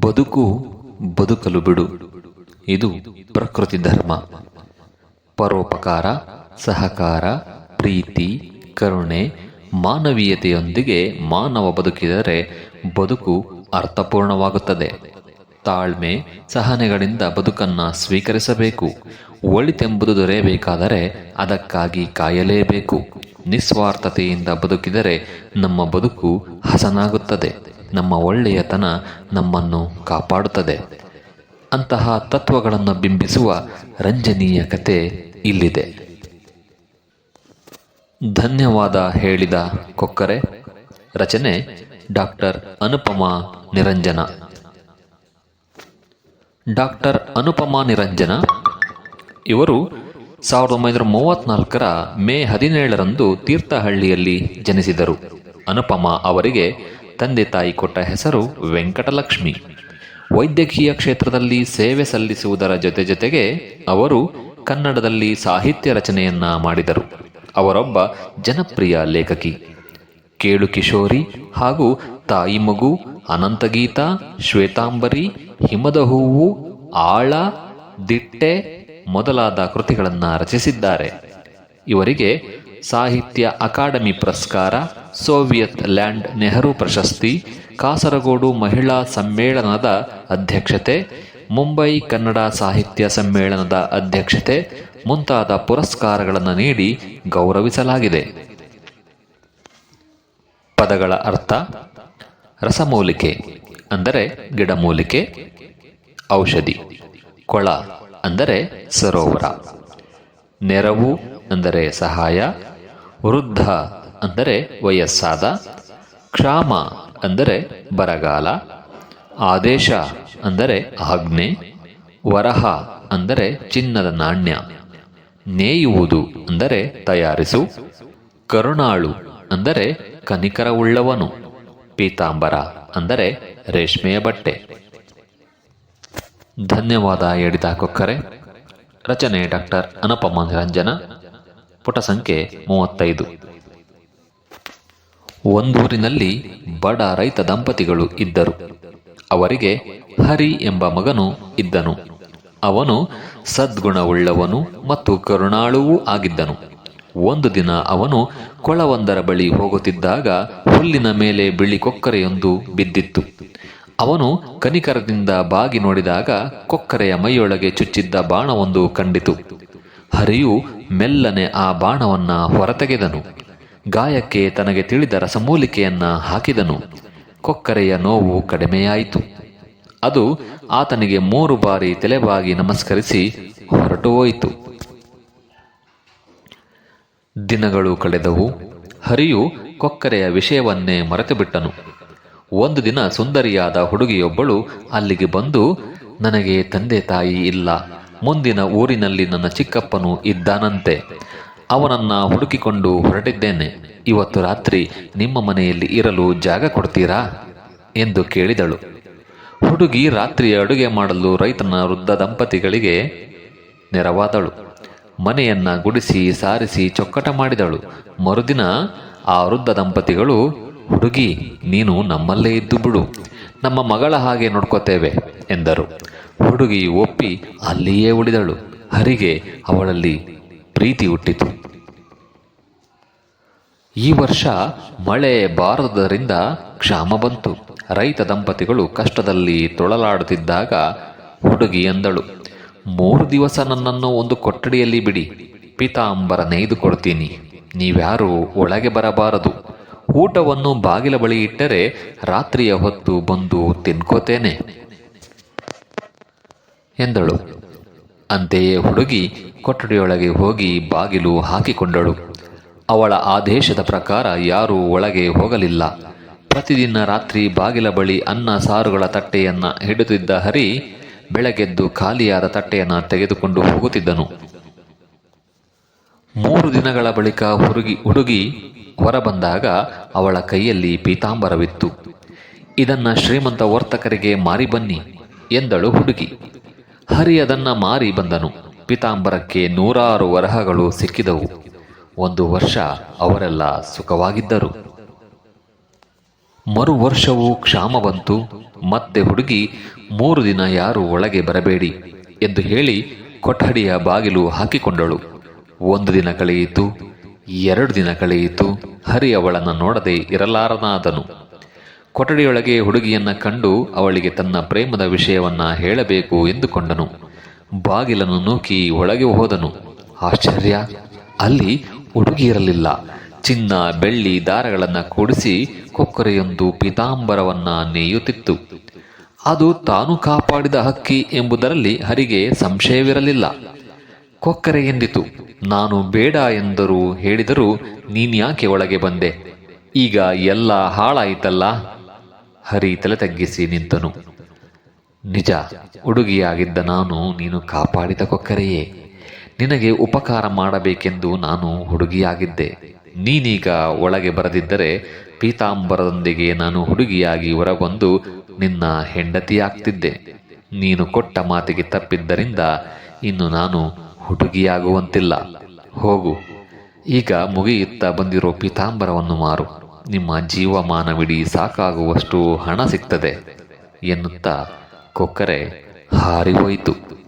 ಬದುಕು ಬದುಕಲು ಬಿಡು. ಇದು ಪ್ರಕೃತಿ ಧರ್ಮ. ಪರೋಪಕಾರ, ಸಹಕಾರ, ಪ್ರೀತಿ, ಕರುಣೆ, ಮಾನವೀಯತೆಯೊಂದಿಗೆ ಮಾನವ ಬದುಕಿದರೆ ಬದುಕು ಅರ್ಥಪೂರ್ಣವಾಗುತ್ತದೆ. ತಾಳ್ಮೆ, ಸಹನೆಗಳಿಂದ ಬದುಕನ್ನು ಸ್ವೀಕರಿಸಬೇಕು. ಒಳಿತೆಂಬುದು ದೊರೆಯಬೇಕಾದರೆ ಅದಕ್ಕಾಗಿ ಕಾಯಲೇಬೇಕು. ನಿಸ್ವಾರ್ಥತೆಯಿಂದ ಬದುಕಿದರೆ ನಮ್ಮ ಬದುಕು ಹಸನಾಗುತ್ತದೆ. ನಮ್ಮ ಒಳ್ಳೆಯತನ ನಮ್ಮನ್ನು ಕಾಪಾಡುತ್ತದೆ. ಅಂತಹ ತತ್ವಗಳನ್ನು ಬಿಂಬಿಸುವ ರಂಜನೀಯ ಕತೆ ಇಲ್ಲಿದೆ. ಧನ್ಯವಾದ ಹೇಳಿದ ಕೊಕ್ಕರೆ. ರಚನೆ ಡಾಕ್ಟರ್ ಅನುಪಮ ನಿರಂಜನ. ಡಾಕ್ಟರ್ ಅನುಪಮ ನಿರಂಜನ. ಇವರು ಸಾವಿರದ ಒಂಬೈನೂರ ಮೂವತ್ನಾಲ್ಕರ ಮೇ ಹದಿನೇಳರಂದು ತೀರ್ಥಹಳ್ಳಿಯಲ್ಲಿ ಜನಿಸಿದರು. ಅನುಪಮ ಅವರಿಗೆ ತಂದೆ ತಾಯಿ ಕೊಟ್ಟ ಹೆಸರು ವೆಂಕಟಲಕ್ಷ್ಮಿ. ವೈದ್ಯಕೀಯ ಕ್ಷೇತ್ರದಲ್ಲಿ ಸೇವೆ ಸಲ್ಲಿಸುವುದರ ಜೊತೆ ಜೊತೆಗೆ ಅವರು ಕನ್ನಡದಲ್ಲಿ ಸಾಹಿತ್ಯ ರಚನೆಯನ್ನ ಮಾಡಿದರು. ಅವರೊಬ್ಬ ಜನಪ್ರಿಯ ಲೇಖಕಿ. ಕೇಳು ಕಿಶೋರಿ ಹಾಗೂ ತಾಯಿ ಮಗು ಅನಂತಗೀತ, ಶ್ವೇತಾಂಬರಿ, ಹಿಮದ ಹೂವು, ಆಳ, ದಿಟ್ಟೆ ಮೊದಲಾದ ಕೃತಿಗಳನ್ನು ರಚಿಸಿದ್ದಾರೆ. ಇವರಿಗೆ ಸಾಹಿತ್ಯ ಅಕಾಡೆಮಿ ಪುರಸ್ಕಾರ ಸೋವಿಯತ್ ಲ್ಯಾಂಡ್ ನೆಹರು ಪ್ರಶಸ್ತಿ, ಕಾಸರಗೋಡು ಮಹಿಳಾ ಸಮ್ಮೇಳನದ ಅಧ್ಯಕ್ಷತೆ, ಮುಂಬೈ ಕನ್ನಡ ಸಾಹಿತ್ಯ ಸಮ್ಮೇಳನದ ಅಧ್ಯಕ್ಷತೆ ಮುಂತಾದ ಪುರಸ್ಕಾರಗಳನ್ನು ನೀಡಿ ಗೌರವಿಸಲಾಗಿದೆ. ಪದಗಳ ಅರ್ಥ, ರಸಮೂಲಿಕೆ ಅಂದರೆ ಗಿಡಮೂಲಿಕೆ, ಔಷಧಿ, ಕೊಳ ಅಂದರೆ ಸರೋವರ, ನೆರವು ಅಂದರೆ ಸಹಾಯ, ವೃದ್ಧ ಅಂದರೆ ವಯಸ್ಸಾದ, ಕ್ಷಾಮ ಅಂದರೆ ಬರಗಾಲ, ಆದೇಶ ಅಂದರೆ ಆಜ್ಞೆ ವರಹ ಅಂದರೆ ಚಿನ್ನದ ನಾಣ್ಯ, ನೇಯುವುದು ಅಂದರೆ ತಯಾರಿಸು, ಕರುಣಾಳು ಅಂದರೆ ಕನಿಕರವುಳ್ಳವನು, ಪೀತಾಂಬರ ಅಂದರೆ ರೇಷ್ಮೆಯ ಬಟ್ಟೆ. ಧನ್ಯವಾದ ಎಡಿತ ಕೊಕ್ಕರೆ ರಚನೆ ಡಾಕ್ಟರ್ ಅನುಪಮ ನಿರಂಜನ. ಪುಟ ಸಂಖ್ಯೆ ಮೂವತ್ತೈದು. ಒಂದೂರಿನಲ್ಲಿ ಬಡ ರೈತ ದಂಪತಿಗಳು ಇದ್ದರು. ಅವರಿಗೆ ಹರಿ ಎಂಬ ಮಗನು ಇದ್ದನು. ಅವನು ಸದ್ಗುಣವುಳ್ಳವನು ಮತ್ತು ಕರುಣಾಳುವೂ ಆಗಿದ್ದನು. ಒಂದು ದಿನ ಅವನು ಕೊಳವೊಂದರ ಬಳಿ ಹೋಗುತ್ತಿದ್ದಾಗ ಹುಲ್ಲಿನ ಮೇಲೆ ಬಿಳಿ ಕೊಕ್ಕರೆಯೊಂದು ಬಿದ್ದಿತ್ತು. ಅವನು ಕನಿಕರದಿಂದ ಬಾಗಿ ನೋಡಿದಾಗ ಕೊಕ್ಕರೆಯ ಮೈಯೊಳಗೆ ಚುಚ್ಚಿದ್ದ ಬಾಣವೊಂದು ಕಂಡಿತು. ಹರಿಯು ಮೆಲ್ಲನೆ ಆ ಬಾಣವನ್ನ ಹೊರತೆಗೆದನು. ಗಾಯಕ್ಕೆ ತನಗೆ ತಿಳಿದ ರಸಮೂಲಿಕೆಯನ್ನ ಹಾಕಿದನು. ಕೊಕ್ಕರೆಯ ನೋವು ಕಡಿಮೆಯಾಯಿತು. ಅದು ಆತನಿಗೆ ಮೂರು ಬಾರಿ ತಲೆಬಾಗಿ ನಮಸ್ಕರಿಸಿ ಹೊರಟು ಹೋಯಿತು. ದಿನಗಳು ಕಳೆದವು. ಹರಿಯು ಕೊಕ್ಕರೆಯ ವಿಷಯವನ್ನೇ ಮರೆತು ಬಿಟ್ಟನು ಒಂದು ದಿನ ಸುಂದರಿಯಾದ ಹುಡುಗಿಯೊಬ್ಬಳು ಅಲ್ಲಿಗೆ ಬಂದು, ನನಗೆ ತಂದೆ ತಾಯಿ ಇಲ್ಲ. ಮುಂದಿನ ಊರಿನಲ್ಲಿ ನನ್ನ ಚಿಕ್ಕಪ್ಪನು ಇದ್ದಾನಂತೆ. ಅವನನ್ನ ಹುಡುಕಿಕೊಂಡು ಹೊರಟಿದ್ದೇನೆ. ಇವತ್ತು ರಾತ್ರಿ ನಿಮ್ಮ ಮನೆಯಲ್ಲಿ ಇರಲು ಜಾಗ ಕೊಡ್ತೀರಾ? ಎಂದು ಕೇಳಿದಳು. ಹುಡುಗಿ ರಾತ್ರಿ ಅಡುಗೆ ಮಾಡಲು ರೈತನ ವೃದ್ಧ ದಂಪತಿಗಳಿಗೆ ನೆರವಾದಳು. ಮನೆಯನ್ನ ಗುಡಿಸಿ ಸಾರಿಸಿ ಚೊಕ್ಕಟ ಮಾಡಿದಳು. ಮರುದಿನ ಆ ವೃದ್ಧ ದಂಪತಿಗಳು, ಹುಡುಗಿ, ನೀನು ನಮ್ಮಲ್ಲೇ ಇದ್ದು ಬಿಡು. ನಮ್ಮ ಮಗಳ ಹಾಗೆ ನೋಡ್ಕೋತೇವೆ, ಎಂದರು. ಹುಡುಗಿ ಒಪ್ಪಿ ಅಲ್ಲಿಯೇ ಉಳಿದಳು. ಹರಿಗೆ ಅವಳಲ್ಲಿ ಪ್ರೀತಿ ಹುಟ್ಟಿತು. ಈ ವರ್ಷ ಮಳೆ ಬಾರದರಿಂದ ಕ್ಷಾಮ ಬಂತು. ರೈತ ದಂಪತಿಗಳು ಕಷ್ಟದಲ್ಲಿ ತೊಳಲಾಡುತ್ತಿದ್ದಾಗ ಹುಡುಗಿ ಎಂದಳು, ಮೂರು ದಿವಸ ನನ್ನನ್ನು ಒಂದು ಕೊಠಡಿಯಲ್ಲಿ ಬಿಡಿ. ಪಿತಾಂಬರ ನೇಯ್ದು ಕೊಡ್ತೀನಿ. ನೀವ್ಯಾರೂ ಒಳಗೆ ಬರಬಾರದು. ಊಟವನ್ನು ಬಾಗಿಲ ಬಳಿ ಇಟ್ಟರೆ ರಾತ್ರಿಯ ಹೊತ್ತು ಬಂದು ತಿನ್ಕೋತೇನೆ ಎಂದಳು. ಅಂತೆಯೇ ಹುಡುಗಿ ಕೊಠಡಿಯೊಳಗೆ ಹೋಗಿ ಬಾಗಿಲು ಹಾಕಿಕೊಂಡಳು. ಅವಳ ಆದೇಶದ ಪ್ರಕಾರ ಯಾರೂ ಒಳಗೆ ಹೋಗಲಿಲ್ಲ. ಪ್ರತಿದಿನ ರಾತ್ರಿ ಬಾಗಿಲ ಬಳಿ ಅನ್ನ ಸಾರುಗಳ ತಟ್ಟೆಯನ್ನ ಹಿಡಿದಿದ್ದ ಹರಿ ಬೆಳಗೆದ್ದು ಖಾಲಿಯಾದ ತಟ್ಟೆಯನ್ನ ತೆಗೆದುಕೊಂಡು ಹೋಗುತ್ತಿದ್ದನು. ಮೂರು ದಿನಗಳ ಬಳಿಕ ಹುಡುಗಿ ಹುಡುಗಿ ಹೊರಬಂದಾಗ ಅವಳ ಕೈಯಲ್ಲಿ ಪೀತಾಂಬರವಿತ್ತು. ಇದನ್ನ ಶ್ರೀಮಂತ ವರ್ತಕರಿಗೆ ಮಾರಿ ಬನ್ನಿ ಎಂದಳು ಹುಡುಗಿ. ಹರಿ ಅದನ್ನ ಮಾರಿ ಬಂದನು. ಪೀತಾಂಬರಕ್ಕೆ ನೂರಾರು ವರಹಗಳು ಸಿಕ್ಕಿದವು. ಒಂದು ವರ್ಷ ಅವರೆಲ್ಲ ಸುಖವಾಗಿದ್ದರು. ಮರು ವರ್ಷವೂ ಕ್ಷಾಮ ಬಂತು. ಮತ್ತೆ ಹುಡುಗಿ, ಮೂರು ದಿನ ಯಾರು ಒಳಗೆ ಬರಬೇಡಿ ಎಂದು ಹೇಳಿ ಕೊಠಡಿಯ ಬಾಗಿಲು ಹಾಕಿಕೊಂಡಳು. ಒಂದು ದಿನ ಕಳೆಯಿತು ಎರಡು ದಿನ ಕಳೆಯಿತು ಹರಿ ಅವಳನ್ನು ನೋಡದೆ ಇರಲಾರನಾದನು. ಕೊಠಡಿಯೊಳಗೆ ಹುಡುಗಿಯನ್ನ ಕಂಡು ಅವಳಿಗೆ ತನ್ನ ಪ್ರೇಮದ ವಿಷಯವನ್ನ ಹೇಳಬೇಕು ಎಂದುಕೊಂಡನು. ಬಾಗಿಲನ್ನು ನೂಕಿ ಒಳಗೆ ಹೋದನು. ಆಶ್ಚರ್ಯ! ಅಲ್ಲಿ ಹುಡುಗಿ ಇರಲಿಲ್ಲ ಚಿನ್ನ, ಬೆಳ್ಳಿ, ದಾರಗಳನ್ನು ಕೂಡಿಸಿ ಕೊಕ್ಕರೆಯೊಂದು ಪೀತಾಂಬರವನ್ನ ನೇಯುತ್ತಿತ್ತು. ಅದು ತಾನು ಕಾಪಾಡಿದ ಹಕ್ಕಿ ಎಂಬುದರಲ್ಲಿ ಹರಿಗೆ ಸಂಶಯವಿರಲಿಲ್ಲ. ಕೊಕ್ಕರೆ ಎಂದಿತು? ನಾನು ಬೇಡ ಎಂದರು ಹೇಳಿದರೂ ನೀನ್ಯಾಕೆ ಒಳಗೆ ಬಂದೆ? ಈಗ ಎಲ್ಲ ಹಾಳಾಯಿತಲ್ಲ? ಹರಿ ತಲೆ ತಗ್ಗಿಸಿ ನಿಂತನು. ನಿಜ, ಹುಡುಗಿಯಾಗಿದ್ದ ನಾನು ನೀನು ಕಾಪಾಡಿದ ಕೊಕ್ಕರೆಯೇ? ನಿನಗೆ ಉಪಕಾರ ಮಾಡಬೇಕೆಂದು ನಾನು ಹುಡುಗಿಯಾಗಿದ್ದೆ. ನೀನೀಗ ಒಳಗೆ ಬರದಿದ್ದರೆ ಪೀತಾಂಬರದೊಂದಿಗೆ ನಾನು ಹುಡುಗಿಯಾಗಿ ಹೊರಬಂದು ನಿನ್ನ ಹೆಂಡತಿಯಾಗ್ತಿದ್ದೆ. ನೀನು ಕೊಟ್ಟ ಮಾತಿಗೆ ತಪ್ಪಿದ್ದರಿಂದ ಇನ್ನು ನಾನು ಹುಡುಗಿಯಾಗುವಂತಿಲ್ಲ. ಹೋಗು. ಈಗ ಮುಗಿಯುತ್ತಾ ಬಂದಿರೋ ಪೀತಾಂಬರವನ್ನು ಮಾರು. ನಿಮ್ಮ ಜೀವಮಾನವಿಡೀ ಸಾಕಾಗುವಷ್ಟು ಹಣ ಸಿಗ್ತದೆ ಎನ್ನುತ್ತಾ ಕೊಕ್ಕರೆ ಹಾರಿ ಹೋಯಿತು